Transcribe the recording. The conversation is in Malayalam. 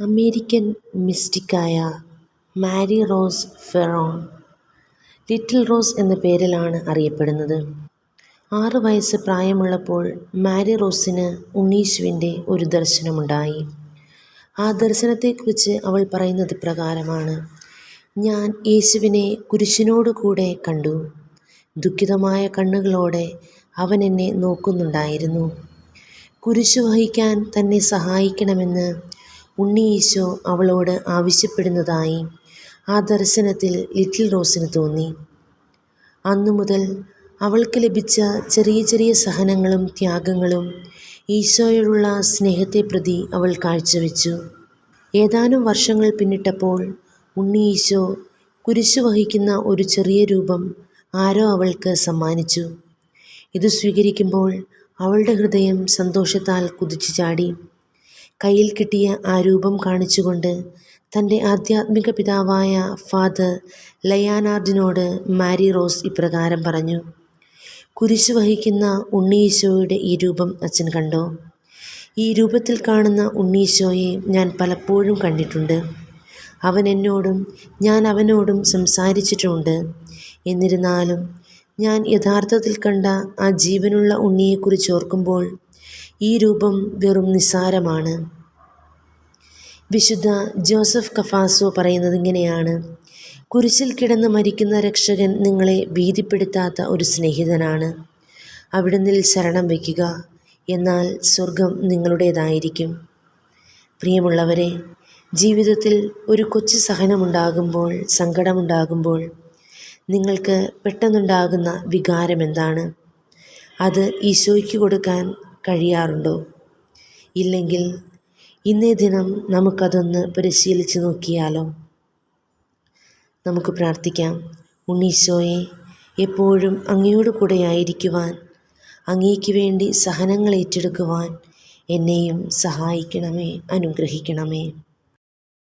American മിസ്റ്റിക്കായ Marie Rose Ferron. Little Rose എന്ന പേരിലാണ് അറിയപ്പെടുന്നത്. ആറ് വയസ്സ് പ്രായമുള്ളപ്പോൾ മാരി റോസിന് ഉണ്ണീശുവിന്റെ ഒരു ദർശനമുണ്ടായി. ആ ദർശനത്തെക്കുറിച്ച് അവൾ പറയുന്നത് പ്രകാരമാണ് ഞാൻ യേശുവിനെ കുരിശിനോട് കൂടെ കണ്ടു. ദുഃഖിതമായ കണ്ണുകളോടെ അവൻ എന്നെ നോക്കുന്നുണ്ടായിരുന്നു. കുരിശു വഹിക്കാൻ തന്നെ സഹായിക്കണമെന്ന് ഉണ്ണി ഈശോ അവളോട് ആവശ്യപ്പെടുന്നതായി. ആ ദർശനത്തിൽ ലിറ്റിൽ റോസിന് തോന്നി. അന്നു മുതൽ അവൾക്ക് ലഭിച്ച ചെറിയ ചെറിയ സഹനങ്ങളും ത്യാഗങ്ങളും ഈശോയോടുള്ള സ്നേഹത്തെ പ്രതി അവൾ കാഴ്ചവെച്ചു. ഏതാനും വർഷങ്ങൾ പിന്നിട്ടപ്പോൾ ഉണ്ണി ഈശോ കുരിശു വഹിക്കുന്ന ഒരു ചെറിയ രൂപം ആരോ അവൾക്ക് സമ്മാനിച്ചു. ഇത് സ്വീകരിക്കുമ്പോൾ അവളുടെ ഹൃദയം സന്തോഷത്താൽ കുതിച്ചു ചാടി. കയ്യിൽ കിട്ടിയ ആ രൂപം കാണിച്ചുകൊണ്ട് തന്റെ ആധ്യാത്മിക പിതാവായ ഫാദർ ലയാനാർഡിനോട് മാരി റോസ് ഇപ്രകാരം പറഞ്ഞു കുരിശു വഹിക്കുന്ന ഉണ്ണീശോയുടെ ഈ രൂപം അച്ഛൻ കണ്ടോ? ഈ രൂപത്തിൽ കാണുന്ന ഉണ്ണീശോയെ ഞാൻ പലപ്പോഴും കണ്ടിട്ടുണ്ട്. അവൻ എന്നോടും ഞാൻ അവനോടും സംസാരിച്ചിട്ടുമുണ്ട് എന്നിരുന്നാലും ഞാൻ യഥാർത്ഥത്തിൽ കണ്ട ആ ജീവനുള്ള ഉണ്ണിയെക്കുറിച്ച് ഓർക്കുമ്പോൾ ഈ രൂപം വെറും നിസ്സാരമാണ്. വിശുദ്ധ ജോസഫ് കഫാസോ പറയുന്നത് ഇങ്ങനെയാണ്. കുരിശിൽ കിടന്ന് മരിക്കുന്ന രക്ഷകൻ നിങ്ങളെ ഭീതിപ്പെടുത്താത്ത ഒരു സ്നേഹിതനാണ്. അവിടുന്നിൽ ശരണം വയ്ക്കുക എന്നാൽ സ്വർഗം നിങ്ങളുടേതായിരിക്കും. പ്രിയമുള്ളവരെ ജീവിതത്തിൽ ഒരു കൊച്ചു സഹനമുണ്ടാകുമ്പോൾ സങ്കടമുണ്ടാകുമ്പോൾ നിങ്ങൾക്ക് പെട്ടെന്നുണ്ടാകുന്ന വികാരം എന്താണ് അത് ഈശോയ്ക്ക് കൊടുക്കാൻ കഴിയാറുണ്ടോ? ഇല്ലെങ്കിൽ ഇന്നേ ദിനം നമുക്കതൊന്ന് പരിശീലിച്ച് നോക്കിയാലോ? നമുക്ക് പ്രാർത്ഥിക്കാം. ഉണ്ണീശോയെ എപ്പോഴും അങ്ങയോട് കൂടെയായിരിക്കുവാൻ അങ്ങേക്ക് വേണ്ടി സഹനങ്ങൾ ഏറ്റെടുക്കുവാൻ എന്നെയും സഹായിക്കണമേ അനുഗ്രഹിക്കണമേ.